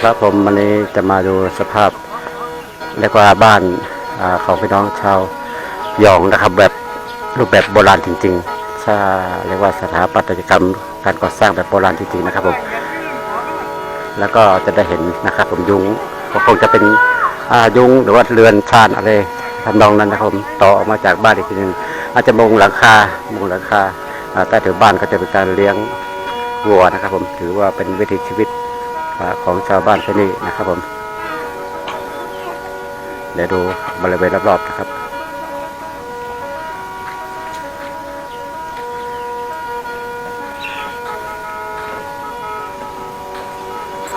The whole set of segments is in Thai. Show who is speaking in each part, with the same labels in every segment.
Speaker 1: ครับผมวันนี้จะมาดูสภาพเรียกว่าบ้านอของพี่น้องชาวยองนะครับ แบบรูปแบบโบราณจริงๆถ้าเรียกว่าสถาปัตยกรรมการก่อสร้างแบบโบราณจริงๆนะครับผมแล้วก็จะได้เห็นนะครับผมยุงก็คงจะเป็นยุงหรือว่าเรือนชานอะไรทำนองนั้นนะครับผมต่อออกมาจากบ้านอีกทีหนึงอาจจะมุงหลังคามุงหลังคาอ่าใต้ถุนบ้านก็จะเป็นการเลี้ยงวัวนะครับผมถือว่าเป็นวิถีชีวิต อ่าของชาวบ้านที่นี่นะครับผม เดี๋ยวดูบริเวณรอบๆนะครับ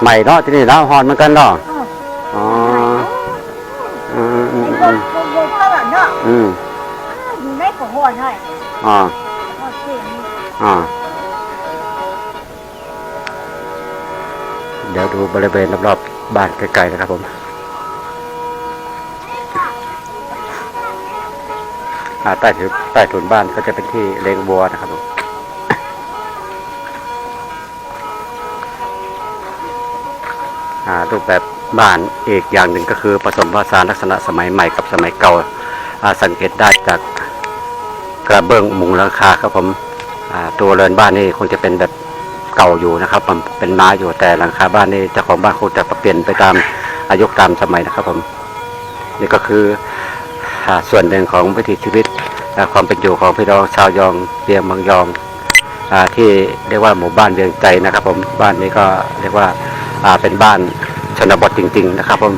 Speaker 1: ใหม่เนาะที่นี่เนาะฮอนเหมือนกันเนาะอ๋ออืมอืมอืมอืม
Speaker 2: Nhìn đấy của hồn này.
Speaker 1: อ๋ออ๋อ เดี๋ยวดูบริเวณรอบๆบ้านไกลๆนะครับผมใต้ถุนใต้ถุนบ้านก็จะเป็นที่เลี้ยงวัวนะครับผมรูปแบบบ้านอีกอย่างหนึ่งก็คือผสมผสานลักษณะสมัยใหม่กับสมัยเก่าสังเกตได้จากกระเบื้องมุงหลังคาครับผมตัวเรือนบ้านนี่คงจะเป็นแบบ เก่าอยู่นะครับผมเป็นไม้อยู่แต่หลังคาบ้านนี่เจ้าของบ้านคงจะปรับเปลี่ยนไปตามอายุตามสมัยนะครับผมนี่ก็คือส่วนหนึ่งของวิถีชีวิตและความเป็นอยู่ของพี่น้องชาวยองเปียงเมืองยองอที่เรียกว่าหมู่บ้านเวียงใจนะครับ ผมบ้านนี้ก็เรียกว่าอ่าเป็นบ้านชนบทจริง ๆ นะครับ ผม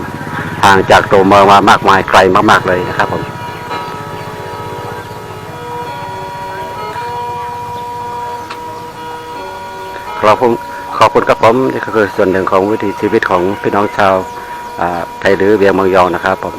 Speaker 1: ห่างจากตัวเมืองมามากมายไกลมาก ๆเลยนะครับผม ขอบคุณขอบคุณครับผมนี่ก็คือส่วนหนึ่งของวิถีชีวิตของพี่น้องชาวไทยหรือเวียงเมืองยองนะครับผม